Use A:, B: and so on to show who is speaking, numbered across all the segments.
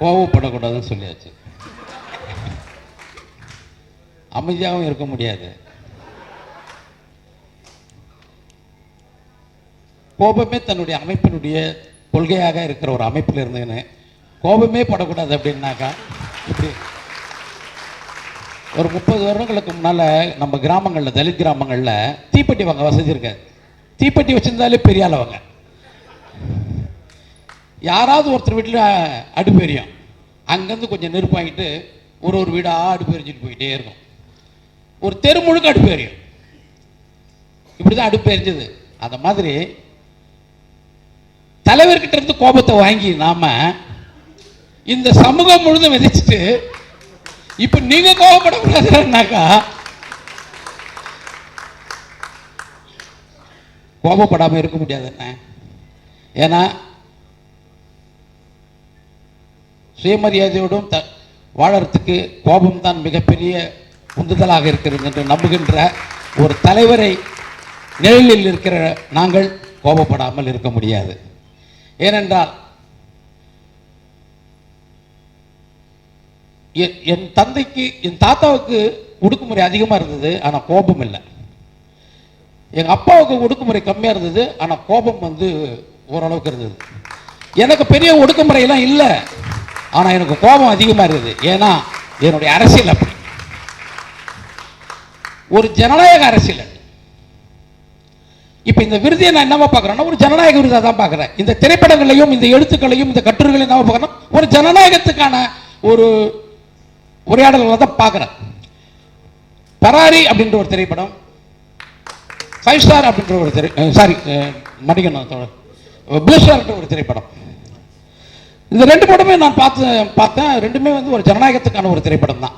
A: கோவப்படக்கூடாதுன்னு சொல்லியாச்சு. அமைதியாகவும் இருக்க முடியாது. கோபமே தன்னுடைய அமைப்பினுடைய கொள்கையாக இருக்கிற ஒரு அமைப்பில் இருந்தேன்னு கோபமே படக்கூடாது அப்படின்னாக்கா இப்படி. ஒரு முப்பது வருடங்களுக்கு முன்னால் நம்ம கிராமங்களில் தலித் கிராமங்களில் தீப்பெட்டி வாங்க வசதி இருக்காது. தீப்பெட்டி வச்சிருந்தாலே பெரிய ஆளவங்க யாராவது ஒருத்தர் வீட்டில் அடுப்பு எரியும். அங்கேருந்து கொஞ்சம் நெருப்பு வாங்கிட்டு ஒரு ஒரு வீடாக அடுப்பு எரிஞ்சிட்டு போயிட்டே இருக்கும். ஒரு தெரு முழுக்க அடுப்பு எரியும். இப்படி தான் அடுப்பு எரிஞ்சது. அந்த மாதிரி தலைவர்கிட்ட இருந்து கோபத்தை வாங்கி நாம இந்த சமூகம் முழுதும் விதைச்சிட்டு இப்ப நீங்க கோபப்படக்கூடாதுன்னாக்கா கோபப்படாம இருக்க முடியாது என்ன? ஏன்னா சுயமரியாதையோடும் த வாழறதுக்கு கோபம் தான் மிகப்பெரிய உந்துதலாக இருக்கிறது என்று நம்புகின்ற ஒரு தலைவரை நிழலில் இருக்கிற நாங்கள் கோபப்படாமல் இருக்க முடியாது. ஏனென்றால் என்- என் தந்தைக்கு என் தாத்தாவுக்கு ஒடுக்குமுறை அதிகமாக இருந்தது ஆனால் கோபம் இல்லை. எங்கள் அப்பாவுக்கு ஒடுக்குமுறை கம்மியாக இருந்தது ஆனால் கோபம் வந்து ஓரளவுக்கு இருந்தது. எனக்கு பெரிய ஒடுக்குமுறையெல்லாம் இல்லை. ஆனால் எனக்கு கோபம் அதிகமாக இருக்குது ஏன்னா என்னுடைய அரசியல் அப்படி. ஒரு ஜனநாயக அரசியல் இப்போ இந்த விருதியை நான் என்னவா பார்க்குறேன்னா ஒரு ஜனநாயக விருதாக தான் பார்க்குறேன். இந்த திரைப்படங்களையும் இந்த எழுத்துக்களையும் இந்த கட்டுரைகளையும் என்னவா பார்க்குறேன்னா ஒரு ஜனநாயகத்துக்கான ஒரு உரையாடல்களை தான் பார்க்குறேன். பராரி அப்படின்ற ஒரு திரைப்படம் ஃபைவ் ஸ்டார் அப்படின்ற ஒரு திரை சாரி நடிகன் ப்ளூ ஸ்டார்ன்ற ஒரு திரைப்படம். இந்த ரெண்டு படமே நான் பார்த்து பார்த்தேன். ரெண்டுமே வந்து ஒரு ஜனநாயகத்துக்கான ஒரு திரைப்படம் தான்.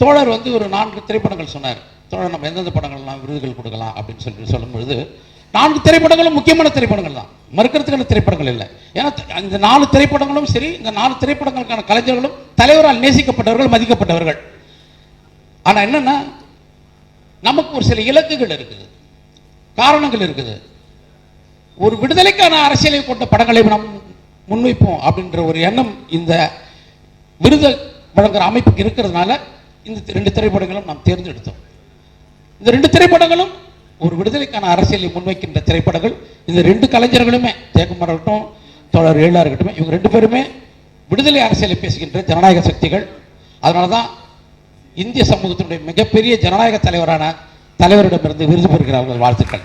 A: தோழர் வந்து ஒரு நான்கு திரைப்படங்கள் சொன்னார். தோழர் நம்ம எந்தெந்த படங்கள்லாம் விருதுகள் கொடுக்கலாம் அப்படின்னு சொல்லி சொல்லும்பொழுது நான்கு திரைப்படங்களும் முக்கியமான திரைப்படங்கள் தான். மறுக்கிறதுக்கான திரைப்படங்கள் இல்லை. ஏன்னா இந்த நாலு திரைப்படங்களும் சரி இந்த நாலு திரைப்படங்களுக்கான கலைஞர்களும் தலைவரால் நேசிக்கப்பட்டவர்கள் மதிக்கப்பட்டவர்கள். ஆனா என்னன்னா நமக்கு ஒரு சில இலக்குகள் இருக்குது. காரணங்கள் இருக்குது. ஒரு விடுதலைக்கான அரசியலை கொண்ட படங்களை நாம் முன்வைப்போம் அப்படின்ற ஒரு எண்ணம் இந்த விருது வழங்குற அமைப்புக்கு இருக்கிறதுனால இந்த ரெண்டு திரைப்படங்களும் நாம் தேர்ந்தெடுத்தோம். இந்த ரெண்டு திரைப்படங்களும் ஒரு விடுதலைக்கான அரசியலை முன்வைக்கின்ற திரைப்படங்கள். இந்த ரெண்டு கலைஞர்களுமே ஜெயக்குமார் இருக்கட்டும் தோழர் ஏழா இருக்கட்டும் இவங்க ரெண்டு பேருமே விடுதலை அரசியலை பேசுகின்ற ஜனநாயக சக்திகள். அதனால தான் இந்திய சமூகத்தினுடைய மிகப்பெரிய ஜனநாயக தலைவரான தலைவரிடமிருந்து விருது பெறுகிறார்கள் வாழ்த்துக்கள்.